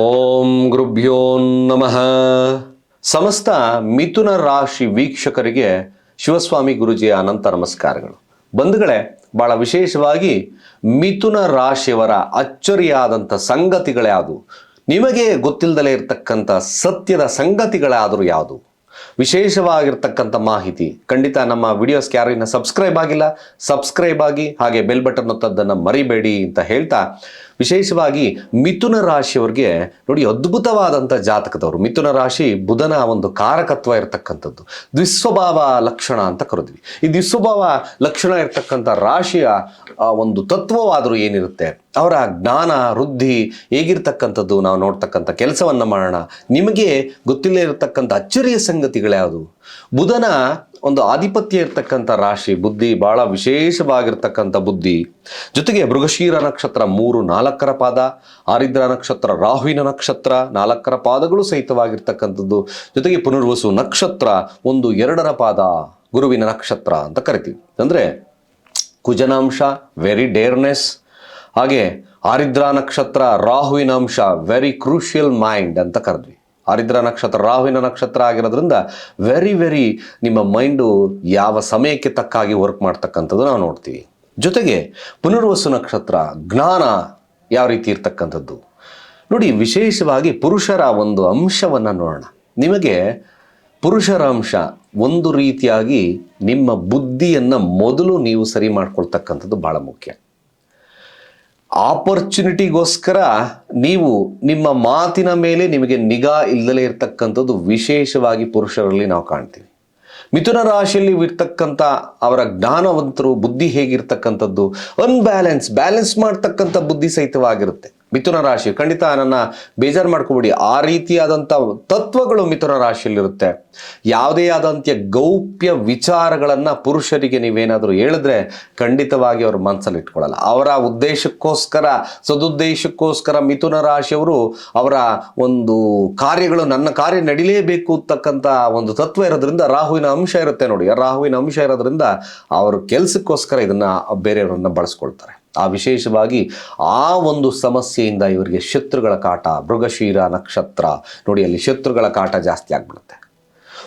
ಓಂ ಗುರುಭ್ಯೋ ನಮಃ. ಸಮಸ್ತ ಮಿಥುನ ರಾಶಿ ವೀಕ್ಷಕರಿಗೆ ಶಿವಸ್ವಾಮಿ ಗುರುಜಿಯ ಅನಂತ ನಮಸ್ಕಾರಗಳು. ಬಂಧುಗಳೇ, ಬಹಳ ವಿಶೇಷವಾಗಿ ಮಿಥುನ ರಾಶಿಯವರ ಅಚ್ಚರಿಯಾದಂಥ ಸಂಗತಿಗಳ್ಯಾವುದು ನಿಮಗೆ ಗೊತ್ತಿಲ್ಲದಲೇ ಇರತಕ್ಕಂಥ ಸತ್ಯದ ಸಂಗತಿಗಳಾದರೂ ಯಾವುದು? ವಿಶೇಷವಾಗಿರ್ತಕ್ಕಂಥ ಮಾಹಿತಿ. ಖಂಡಿತ ನಮ್ಮ ವಿಡಿಯೋಸ್ ಯಾರು ಇನ್ನು ಸಬ್ಸ್ಕ್ರೈಬ್ ಆಗಿಲ್ಲ. ಸಬ್ಸ್ಕ್ರೈಬ್ ಆಗಿ ಹಾಗೆ ಬೆಲ್ ಬಟನ್ ಒತ್ತದ್ದನ್ನು ಮರಿಬೇಡಿ ಅಂತ ಹೇಳ್ತಾ ವಿಶೇಷವಾಗಿ ಮಿಥುನ ರಾಶಿಯವ್ರಿಗೆ ನೋಡಿ ಅದ್ಭುತವಾದಂಥ ಜಾತಕದವರು. ಮಿಥುನ ರಾಶಿ ಬುಧನ ಒಂದು ಕಾರಕತ್ವ ಇರತಕ್ಕಂಥದ್ದು. ದ್ವಿಸ್ವಭಾವ ಲಕ್ಷಣ ಅಂತ ಕರೆದ್ವಿ. ಈ ದ್ವಿಸ್ವಭಾವ ಲಕ್ಷಣ ಇರತಕ್ಕಂಥ ರಾಶಿಯ ಒಂದು ತತ್ವವಾದರೂ ಏನಿರುತ್ತೆ? ಅವರ ಜ್ಞಾನ, ವೃದ್ಧಿ ಹೇಗಿರ್ತಕ್ಕಂಥದ್ದು? ನಾವು ನೋಡ್ತಕ್ಕಂಥ ಕೆಲಸವನ್ನು ಮಾಡೋಣ. ನಿಮಗೆ ಗೊತ್ತಿಲ್ಲೇ ಇರತಕ್ಕಂಥ ಅಚ್ಚರಿಯ ಸಂಗತಿಗಳ್ಯಾವುದು ಬುಧನ ಒಂದು ಆಧಿಪತ್ಯ ಇರ್ತಕ್ಕಂಥ ರಾಶಿ, ಬುದ್ಧಿ ಬಹಳ ವಿಶೇಷವಾಗಿರ್ತಕ್ಕಂಥ ಬುದ್ಧಿ. ಜೊತೆಗೆ ಮೃಗಶೀರ ನಕ್ಷತ್ರ ಮೂರು ನಾಲ್ಕರ ಪಾದ, ಆರಿದ್ರ ನಕ್ಷತ್ರ ರಾಹುವಿನ ನಕ್ಷತ್ರ ನಾಲ್ಕರ ಪಾದಗಳು ಸಹಿತವಾಗಿರ್ತಕ್ಕಂಥದ್ದು. ಜೊತೆಗೆ ಪುನರ್ವಸು ನಕ್ಷತ್ರ ಒಂದು ಎರಡರ ಪಾದ, ಗುರುವಿನ ನಕ್ಷತ್ರ ಅಂತ ಕರಿತೀವಿ. ಅಂದರೆ ಕುಜನಾಂಶ ವೆರಿ ಡೇರ್ನೆಸ್ ಹಾಗೆ ಆರಿದ್ರ ನಕ್ಷತ್ರ ರಾಹುವಿನ ಅಂಶ ವೆರಿ ಕ್ರೂಷಿಯಲ್ ಮೈಂಡ್ ಅಂತ ಕರೆದ್ವಿ. ಆರಿದ್ರ ನಕ್ಷತ್ರ, ರಾಹುವಿನ ನಕ್ಷತ್ರ ಆಗಿರೋದ್ರಿಂದ ವೆರಿ ವೆರಿ ನಿಮ್ಮ ಮೈಂಡು ಯಾವ ಸಮಯಕ್ಕೆ ತಕ್ಕಾಗಿ ವರ್ಕ್ ಮಾಡ್ತಕ್ಕಂಥದ್ದು ನಾವು ನೋಡ್ತೀವಿ. ಜೊತೆಗೆ ಪುನರ್ವಸು ನಕ್ಷತ್ರ, ಜ್ಞಾನ ಯಾವ ರೀತಿ ಇರ್ತಕ್ಕಂಥದ್ದು? ನೋಡಿ, ವಿಶೇಷವಾಗಿ ಪುರುಷರ ಒಂದು ಅಂಶವನ್ನು ನೋಡೋಣ. ನಿಮಗೆ ಪುರುಷರ ಅಂಶ ಒಂದು ರೀತಿಯಾಗಿ ನಿಮ್ಮ ಬುದ್ಧಿಯನ್ನು ಮೊದಲು ನೀವು ಸರಿ ಮಾಡ್ಕೊಳ್ತಕ್ಕಂಥದ್ದು ಭಾಳ ಮುಖ್ಯ. ಆಪರ್ಚುನಿಟಿಗೋಸ್ಕರ ನೀವು ನಿಮ್ಮ ಮಾತಿನ ಮೇಲೆ ನಿಮಗೆ ನಿಗಾ ಇಲ್ಲದಲೇ ಇರತಕ್ಕಂಥದ್ದು ವಿಶೇಷವಾಗಿ ಪುರುಷರಲ್ಲಿ ನಾವು ಕಾಣ್ತೀವಿ. ಮಿಥುನ ರಾಶಿಯಲ್ಲಿ ಇರ್ತಕ್ಕಂಥ ಅವರ ಜ್ಞಾನವಂತರು, ಬುದ್ಧಿ ಹೇಗಿರ್ತಕ್ಕಂಥದ್ದು? ಅನ್ಬ್ಯಾಲೆನ್ಸ್ ಬ್ಯಾಲೆನ್ಸ್ ಮಾಡ್ತಕ್ಕಂಥ ಬುದ್ಧಿ ಸಹಿತವಾಗಿರುತ್ತೆ. ಮಿಥುನ ರಾಶಿ. ಖಂಡಿತ ನನ್ನ ಬೇಜಾರು ಮಾಡ್ಕೋಬಿಡಿ. ಆ ರೀತಿಯಾದಂಥ ತತ್ವಗಳು ಮಿಥುನ ರಾಶಿಯಲ್ಲಿರುತ್ತೆ. ಯಾವುದೇ ಆದಂಥ ಗೌಪ್ಯ ವಿಚಾರಗಳನ್ನು ಪುರುಷರಿಗೆ ನೀವೇನಾದರೂ ಹೇಳಿದ್ರೆ ಖಂಡಿತವಾಗಿ ಅವರು ಮನಸ್ಸಲ್ಲಿ ಇಟ್ಕೊಳ್ಳಲ್ಲ. ಅವರ ಉದ್ದೇಶಕ್ಕೋಸ್ಕರ, ಸದುದ್ದೇಶಕ್ಕೋಸ್ಕರ ಮಿಥುನ ರಾಶಿಯವರು ಅವರ ಒಂದು ಕಾರ್ಯಗಳು ನನ್ನ ಕಾರ್ಯ ನಡಿಲೇಬೇಕು ಅಂತಕ್ಕಂಥ ಒಂದು ತತ್ವ ಇರೋದ್ರಿಂದ ರಾಹುವಿನ ಅಂಶ ಇರುತ್ತೆ ನೋಡಿ. ರಾಹುವಿನ ಅಂಶ ಇರೋದ್ರಿಂದ ಅವರು ಕೆಲಸಕ್ಕೋಸ್ಕರ ಇದನ್ನು ಬೇರೆಯವರನ್ನು ಬಳಸ್ಕೊಳ್ತಾರೆ. ಆ ವಿಶೇಷವಾಗಿ ಆ ಒಂದು ಸಮಸ್ಯೆಯಿಂದ ಇವರಿಗೆ ಶತ್ರುಗಳ ಕಾಟ, ಮೃಗಶೀರ ನಕ್ಷತ್ರ. ನೋಡಿ, ಅಲ್ಲಿ ಶತ್ರುಗಳ ಕಾಟ ಜಾಸ್ತಿ ಆಗ್ಬಿಡುತ್ತೆ.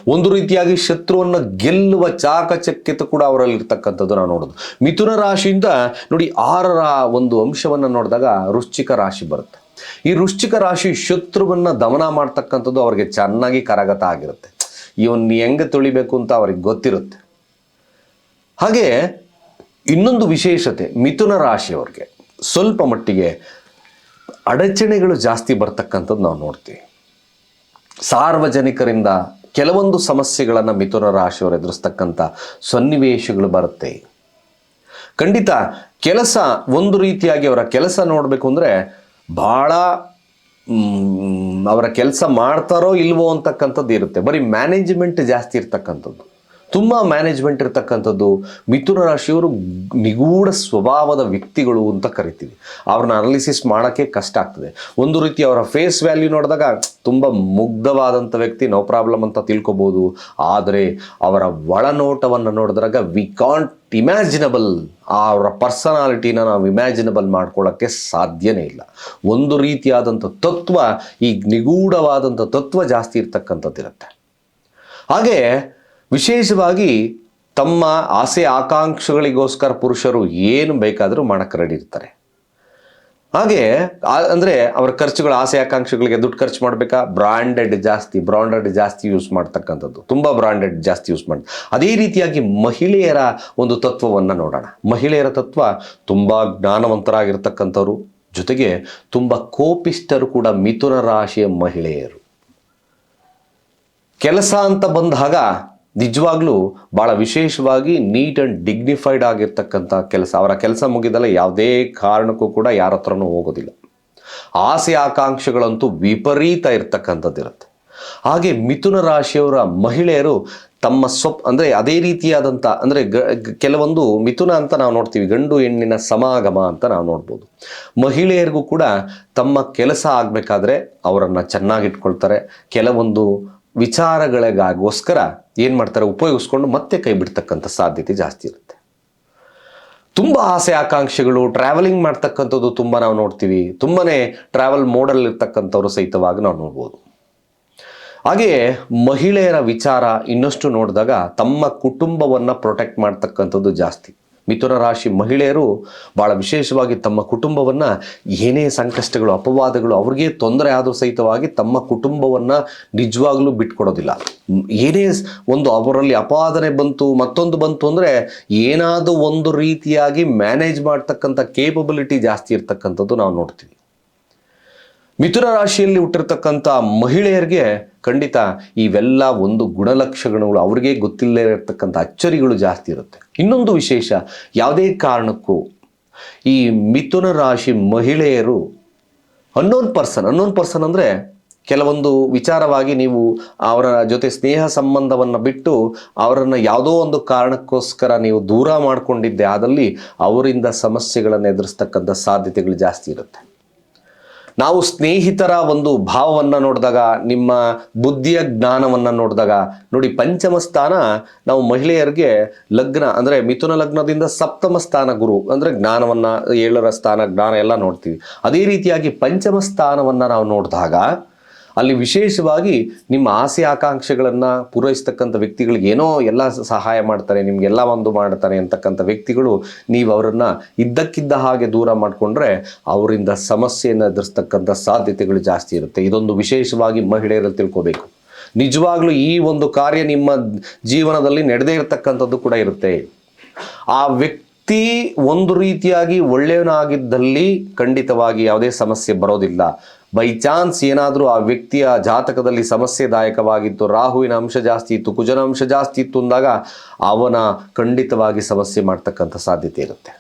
ಒಂದು ರೀತಿಯಾಗಿ ಶತ್ರುವನ್ನು ಗೆಲ್ಲುವ ಚಾಕಚಕ್ಯತೆ ಕೂಡ ಅವರಲ್ಲಿ ಇರ್ತಕ್ಕಂಥದ್ದು ನಾವು ನೋಡೋದು. ಮಿಥುನ ರಾಶಿಯಿಂದ ನೋಡಿ, ಆರರ ಒಂದು ಅಂಶವನ್ನು ನೋಡಿದಾಗ ವೃಶ್ಚಿಕ ರಾಶಿ ಬರುತ್ತೆ. ಈ ವೃಶ್ಚಿಕ ರಾಶಿ ಶತ್ರುವನ್ನು ದಮನ ಮಾಡ್ತಕ್ಕಂಥದ್ದು ಅವರಿಗೆ ಚೆನ್ನಾಗಿ ಕರಗತ ಆಗಿರುತ್ತೆ. ಇವನ್ನ ಹೆಂಗೆ ತುಳಿಬೇಕು ಅಂತ ಅವ್ರಿಗೆ ಗೊತ್ತಿರುತ್ತೆ. ಹಾಗೆ ಇನ್ನೊಂದು ವಿಶೇಷತೆ, ಮಿಥುನ ರಾಶಿಯವ್ರಿಗೆ ಸ್ವಲ್ಪ ಮಟ್ಟಿಗೆ ಅಡಚಣೆಗಳು ಜಾಸ್ತಿ ಬರ್ತಕ್ಕಂಥದ್ದು ನಾವು ನೋಡ್ತೀವಿ. ಸಾರ್ವಜನಿಕರಿಂದ ಕೆಲವೊಂದು ಸಮಸ್ಯೆಗಳನ್ನು ಮಿಥುನ ರಾಶಿಯವರು ಎದುರಿಸ್ತಕ್ಕಂಥ ಸನ್ನಿವೇಶಗಳು ಬರುತ್ತೆ. ಖಂಡಿತ ಕೆಲಸ ಒಂದು ರೀತಿಯಾಗಿ ಅವರ ಕೆಲಸ ನೋಡಬೇಕು ಅಂದರೆ ಭಾಳ ಅವರ ಕೆಲಸ ಮಾಡ್ತಾರೋ ಇಲ್ವೋ ಅಂತಕ್ಕಂಥದ್ದು ಇರುತ್ತೆ. ಬರೀ ಮ್ಯಾನೇಜ್ಮೆಂಟ್ ಜಾಸ್ತಿ ಇರ್ತಕ್ಕಂಥದ್ದು. ತುಂಬ ಮ್ಯಾನೇಜ್ಮೆಂಟ್ ಇರ್ತಕ್ಕಂಥದ್ದು. ಮಿಥುನ ರಾಶಿಯವರು ನಿಗೂಢ ಸ್ವಭಾವದ ವ್ಯಕ್ತಿಗಳು ಅಂತ ಕರಿತೀವಿ. ಅವ್ರನ್ನ ಅನಾಲಿಸಿಸ್ ಮಾಡೋಕ್ಕೆ ಕಷ್ಟ ಆಗ್ತದೆ. ಒಂದು ರೀತಿ ಅವರ ಫೇಸ್ ವ್ಯಾಲ್ಯೂ ನೋಡಿದಾಗ ತುಂಬ ಮುಗ್ಧವಾದಂಥ ವ್ಯಕ್ತಿ ನೋ ಪ್ರಾಬ್ಲಮ್ ಅಂತ ತಿಳ್ಕೊಬೋದು. ಆದರೆ ಅವರ ಒಳನೋಟವನ್ನು ನೋಡಿದಾಗ ವಿ ಕಾಂಟ್ ಇಮ್ಯಾಜಿನಬಲ್ ಅವರ ಪರ್ಸನಾಲಿಟಿನ ನಾವು ಇಮ್ಯಾಜಿನಬಲ್ ಮಾಡ್ಕೊಳ್ಳೋಕ್ಕೆ ಸಾಧ್ಯನೇ ಇಲ್ಲ. ಒಂದು ರೀತಿಯಾದಂಥ ತತ್ವ, ಈ ನಿಗೂಢವಾದಂಥ ತತ್ವ ಜಾಸ್ತಿ ಇರ್ತಕ್ಕಂಥದ್ದಿರುತ್ತೆ. ಹಾಗೆ ವಿಶೇಷವಾಗಿ ತಮ್ಮ ಆಸೆ ಆಕಾಂಕ್ಷೆಗಳಿಗೋಸ್ಕರ ಪುರುಷರು ಏನು ಬೇಕಾದರೂ ಮಾಡಕ್ಕೆ ರೆಡಿ ಇರ್ತಾರೆ. ಹಾಗೆ ಅಂದರೆ ಅವರ ಖರ್ಚುಗಳ, ಆಸೆ ಆಕಾಂಕ್ಷೆಗಳಿಗೆ ದುಡ್ಡು ಖರ್ಚು ಮಾಡಬೇಕಾ? ಬ್ರಾಂಡೆಡ್ ಜಾಸ್ತಿ ಬ್ರಾಂಡೆಡ್ ಜಾಸ್ತಿ ಯೂಸ್ ಮಾಡ್ತಕ್ಕಂಥದ್ದು. ತುಂಬ ಬ್ರಾಂಡೆಡ್ ಜಾಸ್ತಿ ಯೂಸ್ ಮಾಡಿ. ಅದೇ ರೀತಿಯಾಗಿ ಮಹಿಳೆಯರ ಒಂದು ತತ್ವವನ್ನು ನೋಡೋಣ. ಮಹಿಳೆಯರ ತತ್ವ ತುಂಬ ಜ್ಞಾನವಂತರಾಗಿರ್ತಕ್ಕಂಥವ್ರು, ಜೊತೆಗೆ ತುಂಬ ಕೋಪಿಷ್ಟರು ಕೂಡ ಮಿಥುನ ರಾಶಿಯ ಮಹಿಳೆಯರು. ಕೆಲಸ ಅಂತ ಬಂದಾಗ ನಿಜವಾಗ್ಲೂ ಭಾಳ ವಿಶೇಷವಾಗಿ ನೀಟ್ ಆ್ಯಂಡ್ ಡಿಗ್ನಿಫೈಡ್ ಆಗಿರ್ತಕ್ಕಂಥ ಕೆಲಸ. ಅವರ ಕೆಲಸ ಮುಗಿದಲ್ಲ ಯಾವುದೇ ಕಾರಣಕ್ಕೂ ಕೂಡ ಯಾರ ಹತ್ರನೂ ಹೋಗೋದಿಲ್ಲ. ಆಸೆ ಆಕಾಂಕ್ಷೆಗಳಂತೂ ವಿಪರೀತ ಇರ್ತಕ್ಕಂಥದ್ದಿರುತ್ತೆ ಹಾಗೆ ಮಿಥುನ ರಾಶಿಯವರ ಮಹಿಳೆಯರು ತಮ್ಮ ಸ್ವಪ್, ಅಂದರೆ ಅದೇ ರೀತಿಯಾದಂಥ, ಅಂದರೆ ಗ, ಕೆಲವೊಂದು ಮಿಥುನ ಅಂತ ನಾವು ನೋಡ್ತೀವಿ. ಗಂಡು ಹೆಣ್ಣಿನ ಸಮಾಗಮ ಅಂತ ನಾವು ನೋಡ್ಬೋದು. ಮಹಿಳೆಯರಿಗೂ ಕೂಡ ತಮ್ಮ ಕೆಲಸ ಆಗಬೇಕಾದ್ರೆ ಅವರನ್ನು ಚೆನ್ನಾಗಿಟ್ಕೊಳ್ತಾರೆ. ಕೆಲವೊಂದು ವಿಚಾರಗಳಿಗೋಸ್ಕರ ಏನು ಮಾಡ್ತಾರೆ? ಉಪಯೋಗಿಸ್ಕೊಂಡು ಮತ್ತೆ ಕೈ ಬಿಡ್ತಕ್ಕಂಥ ಸಾಧ್ಯತೆ ಜಾಸ್ತಿ ಇರುತ್ತೆ. ತುಂಬ ಆಸೆ ಆಕಾಂಕ್ಷೆಗಳು ಟ್ರಾವೆಲಿಂಗ್ ಮಾಡ್ತಕ್ಕಂಥದ್ದು ತುಂಬ ನಾವು ನೋಡ್ತೀವಿ. ತುಂಬನೇ ಟ್ರಾವೆಲ್ ಮೋಡಲ್ ಇರ್ತಕ್ಕಂಥವ್ರು ಸಹಿತವಾಗಿ ನಾವು ನೋಡ್ಬೋದು. ಹಾಗೆಯೇ ಮಹಿಳೆಯರ ವಿಚಾರ ಇನ್ನಷ್ಟು ನೋಡಿದಾಗ ತಮ್ಮ ಕುಟುಂಬವನ್ನು ಪ್ರೊಟೆಕ್ಟ್ ಮಾಡ್ತಕ್ಕಂಥದ್ದು ಜಾಸ್ತಿ. ಮಿಥುನ ರಾಶಿ ಮಹಿಳೆಯರು ಭಾಳ ವಿಶೇಷವಾಗಿ ತಮ್ಮ ಕುಟುಂಬವನ್ನು ಏನೇ ಸಂಕಷ್ಟಗಳು, ಅಪವಾದಗಳು, ಅವ್ರಿಗೆ ತೊಂದರೆ ಆದರೂ ಸಹಿತವಾಗಿ ತಮ್ಮ ಕುಟುಂಬವನ್ನು ನಿಜವಾಗ್ಲೂ ಬಿಟ್ಕೊಡೋದಿಲ್ಲ. ಏನೇ ಒಂದು ಅವರಲ್ಲಿ ಅಪಾದನೆ ಬಂತು, ಮತ್ತೊಂದು ಬಂತು ಅಂದರೆ ಏನಾದರೂ ಒಂದು ರೀತಿಯಾಗಿ ಮ್ಯಾನೇಜ್ ಮಾಡ್ತಕ್ಕಂಥ ಕೇಪಬಿಲಿಟಿ ಜಾಸ್ತಿ ಇರ್ತಕ್ಕಂಥದ್ದು ನಾವು ನೋಡ್ತೀವಿ. ಮಿಥುನ ರಾಶಿಯಲ್ಲಿ ಹುಟ್ಟಿರ್ತಕ್ಕಂಥ ಮಹಿಳೆಯರಿಗೆ ಖಂಡಿತ ಇವೆಲ್ಲ ಒಂದು ಗುಣಲಕ್ಷಣಗಳು. ಅವ್ರಿಗೆ ಗೊತ್ತಿಲ್ಲದೆ ಇರತಕ್ಕಂಥ ಅಚ್ಚರಿಗಳು ಜಾಸ್ತಿ ಇರುತ್ತೆ. ಇನ್ನೊಂದು ವಿಶೇಷ, ಯಾವುದೇ ಕಾರಣಕ್ಕೂ ಈ ಮಿಥುನ ರಾಶಿ ಮಹಿಳೆಯರು ಅನ್ನೋನ್ ಪರ್ಸನ್ ಅನ್ನೋನ್ ಪರ್ಸನ್ ಅಂದರೆ ಕೆಲವೊಂದು ವಿಚಾರವಾಗಿ ನೀವು ಅವರ ಜೊತೆ ಸ್ನೇಹ ಸಂಬಂಧವನ್ನು ಬಿಟ್ಟು ಅವರನ್ನು ಯಾವುದೋ ಒಂದು ಕಾರಣಕ್ಕೋಸ್ಕರ ನೀವು ದೂರ ಮಾಡಿಕೊಂಡಿದ್ದೆ ಆದಲ್ಲಿ ಅವರಿಂದ ಸಮಸ್ಯೆಗಳನ್ನು ಎದುರಿಸ್ತಕ್ಕಂಥ ಸಾಧ್ಯತೆಗಳು ಜಾಸ್ತಿ ಇರುತ್ತೆ. ನಾವು ಸ್ನೇಹಿತರ ಒಂದು ಭಾವವನ್ನು ನೋಡಿದಾಗ, ನಿಮ್ಮ ಬುದ್ಧಿಯ ಜ್ಞಾನವನ್ನು ನೋಡಿದಾಗ, ನೋಡಿ ಪಂಚಮ ಸ್ಥಾನ ನಾವು ಮಹಿಳೆಯರಿಗೆ ಲಗ್ನ ಅಂದರೆ ಮಿಥುನ ಲಗ್ನದಿಂದ ಸಪ್ತಮ ಸ್ಥಾನ ಗುರು ಅಂದರೆ ಜ್ಞಾನವನ್ನು, ಏಳರ ಸ್ಥಾನ ಜ್ಞಾನ ಎಲ್ಲ ನೋಡ್ತೀವಿ. ಅದೇ ರೀತಿಯಾಗಿ ಪಂಚಮ ಸ್ಥಾನವನ್ನು ನಾವು ನೋಡಿದಾಗ ಅಲ್ಲಿ ವಿಶೇಷವಾಗಿ ನಿಮ್ಮ ಆಸೆ ಆಕಾಂಕ್ಷೆಗಳನ್ನು ಪೂರೈಸ್ತಕ್ಕಂಥ ವ್ಯಕ್ತಿಗಳಿಗೆ ಏನೋ ಎಲ್ಲ ಸಹಾಯ ಮಾಡ್ತಾರೆ, ನಿಮಗೆಲ್ಲ ಒಂದು ಮಾಡ್ತಾರೆ ಅಂತಕ್ಕಂಥ ವ್ಯಕ್ತಿಗಳು ನೀವು ಅವರನ್ನು ಇದ್ದಕ್ಕಿದ್ದ ಹಾಗೆ ದೂರ ಮಾಡಿಕೊಂಡ್ರೆ ಅವರಿಂದ ಸಮಸ್ಯೆಯನ್ನು ಎದುರಿಸ್ತಕ್ಕಂಥ ಸಾಧ್ಯತೆಗಳು ಜಾಸ್ತಿ ಇರುತ್ತೆ. ಇದೊಂದು ವಿಶೇಷವಾಗಿ ಮಹಿಳೆಯರಲ್ಲಿ ತಿಳ್ಕೋಬೇಕು. ನಿಜವಾಗ್ಲೂ ಈ ಒಂದು ಕಾರ್ಯ ನಿಮ್ಮ ಜೀವನದಲ್ಲಿ ನಡೆದೇ ಇರತಕ್ಕಂಥದ್ದು ಕೂಡ ಇರುತ್ತೆ. ಆ ವ್ಯಕ್ತಿ ಒಂದು ರೀತಿಯಾಗಿ ಒಳ್ಳೆಯವನಾಗಿದ್ದಲ್ಲಿ ಖಂಡಿತವಾಗಿ ಯಾವುದೇ ಸಮಸ್ಯೆ ಬರೋದಿಲ್ಲ. ಬೈ ಚಾನ್ಸ್ ಏನಾದರೂ ಆ ವ್ಯಕ್ತಿಯ ಜಾತಕದಲ್ಲಿ ಸಮಸ್ಯೆದಾಯಕವಾಗಿತ್ತು, ರಾಹುವಿನ ಅಂಶ ಜಾಸ್ತಿ ಇತ್ತು, ಕುಜನ ಅಂಶ ಜಾಸ್ತಿ ಇತ್ತು ಅಂದಾಗ ಅವನ ಖಂಡಿತವಾಗಿ ಸಮಸ್ಯೆ ಮಾಡ್ತಕ್ಕಂಥ ಸಾಧ್ಯತೆ ಇರುತ್ತೆ.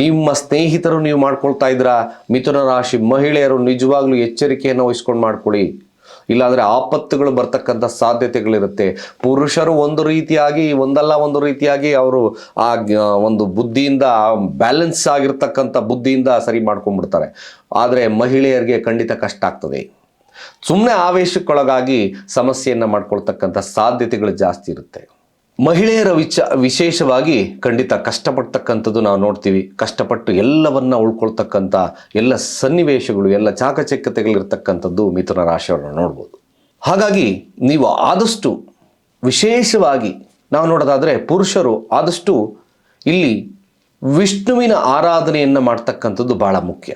ನಿಮ್ಮ ಸ್ನೇಹಿತರು ನೀವು ಮಾಡ್ಕೊಳ್ತಾ ಇದ್ರ ಮಿಥುನ ರಾಶಿ ಮಹಿಳೆಯರು ನಿಜವಾಗ್ಲೂ ಎಚ್ಚರಿಕೆಯನ್ನು ವಹಿಸ್ಕೊಂಡು ಮಾಡ್ಕೊಳ್ಳಿ. ಇಲ್ಲಾಂದ್ರೆ ಆಪತ್ತುಗಳು ಬರ್ತಕ್ಕಂಥ ಸಾಧ್ಯತೆಗಳಿರುತ್ತೆ. ಪುರುಷರು ಒಂದು ರೀತಿಯಾಗಿ, ಒಂದಲ್ಲ ಒಂದು ರೀತಿಯಾಗಿ ಅವರು ಆ ಒಂದು ಬುದ್ಧಿಯಿಂದ ಬ್ಯಾಲೆನ್ಸ್ ಆಗಿರ್ತಕ್ಕಂಥ ಬುದ್ಧಿಯಿಂದ ಸರಿ ಮಾಡ್ಕೊಂಡ್ಬಿಡ್ತಾರೆ. ಆದರೆ ಮಹಿಳೆಯರಿಗೆ ಖಂಡಿತ ಕಷ್ಟ ಆಗ್ತದೆ. ಸುಮ್ಮನೆ ಆವೇಶಕ್ಕೊಳಗಾಗಿ ಸಮಸ್ಯೆಯನ್ನು ಮಾಡ್ಕೊಳ್ತಕ್ಕಂಥ ಸಾಧ್ಯತೆಗಳು ಜಾಸ್ತಿ ಇರುತ್ತೆ. ಮಹಿಳೆಯರ ವಿಚ, ವಿಶೇಷವಾಗಿ ಖಂಡಿತ ಕಷ್ಟಪಡ್ತಕ್ಕಂಥದ್ದು ನಾವು ನೋಡ್ತೀವಿ. ಕಷ್ಟಪಟ್ಟು ಎಲ್ಲವನ್ನ ಉಳ್ಕೊಳ್ತಕ್ಕಂಥ ಎಲ್ಲ ಸನ್ನಿವೇಶಗಳು, ಎಲ್ಲ ಚಾಕಚಕ್ಯತೆಗಳಿರ್ತಕ್ಕಂಥದ್ದು ಮಿಥುನ ರಾಶಿಯವರನ್ನು ನೋಡ್ಬೋದು. ಹಾಗಾಗಿ ನೀವು ಆದಷ್ಟು ವಿಶೇಷವಾಗಿ ನಾವು ನೋಡೋದಾದರೆ ಪುರುಷರು ಆದಷ್ಟು ಇಲ್ಲಿ ವಿಷ್ಣುವಿನ ಆರಾಧನೆಯನ್ನು ಮಾಡ್ತಕ್ಕಂಥದ್ದು ಭಾಳ ಮುಖ್ಯ.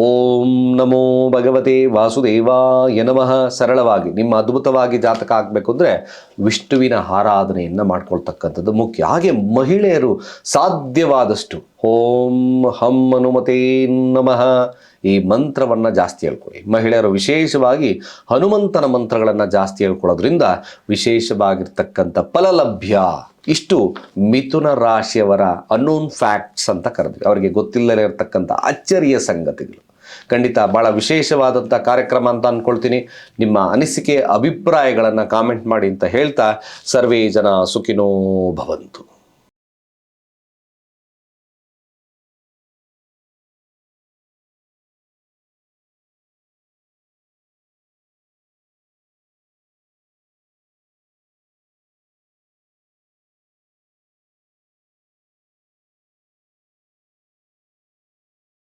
ಓಂ ನಮೋ ಭಗವತಿ ವಾಸುದೇವಾಯ ನಮಃ. ಸರಳವಾಗಿ, ನಿಮ್ಮ ಅದ್ಭುತವಾಗಿ ಜಾತಕ ಆಗಬೇಕು ಅಂದರೆ ವಿಷ್ಣುವಿನ ಆರಾಧನೆಯನ್ನು ಮಾಡ್ಕೊಳ್ತಕ್ಕಂಥದ್ದು ಮುಖ್ಯ. ಹಾಗೆ ಮಹಿಳೆಯರು ಸಾಧ್ಯವಾದಷ್ಟು ಓಂ ಹಂ ಹನುಮತೇ ನಮಃ. ಈ ಮಂತ್ರವನ್ನು ಜಾಸ್ತಿ ಹೇಳ್ಕೊಳ್ಳಿ. ಮಹಿಳೆಯರು ವಿಶೇಷವಾಗಿ ಹನುಮಂತನ ಮಂತ್ರಗಳನ್ನು ಜಾಸ್ತಿ ಹೇಳ್ಕೊಳ್ಳೋದ್ರಿಂದ ವಿಶೇಷವಾಗಿರ್ತಕ್ಕಂಥ ಫಲಲಭ್ಯ. ಇಷ್ಟು ಮಿಥುನ ರಾಶಿಯವರ ಅನ್ನೋನ್ ಫ್ಯಾಕ್ಟ್ಸ್ ಅಂತ ಕರೆದ್ವಿ. ಅವರಿಗೆ ಗೊತ್ತಿಲ್ಲದೇ ಇರತಕ್ಕಂಥ ಅಚ್ಚರಿಯ ಸಂಗತಿಗಳು. ಖಂಡಿತ ಭಾಳ ವಿಶೇಷವಾದಂಥ ಕಾರ್ಯಕ್ರಮ ಅಂತ ಅಂದ್ಕೊಳ್ತೀನಿ ನಿಮ್ಮ ಅನಿಸಿಕೆ, ಅಭಿಪ್ರಾಯಗಳನ್ನು ಕಾಮೆಂಟ್ ಮಾಡಿ ಅಂತ ಹೇಳ್ತಾ ಸರ್ವೇ ಜನ ಸುಖಿನೋ ಭವಂತು.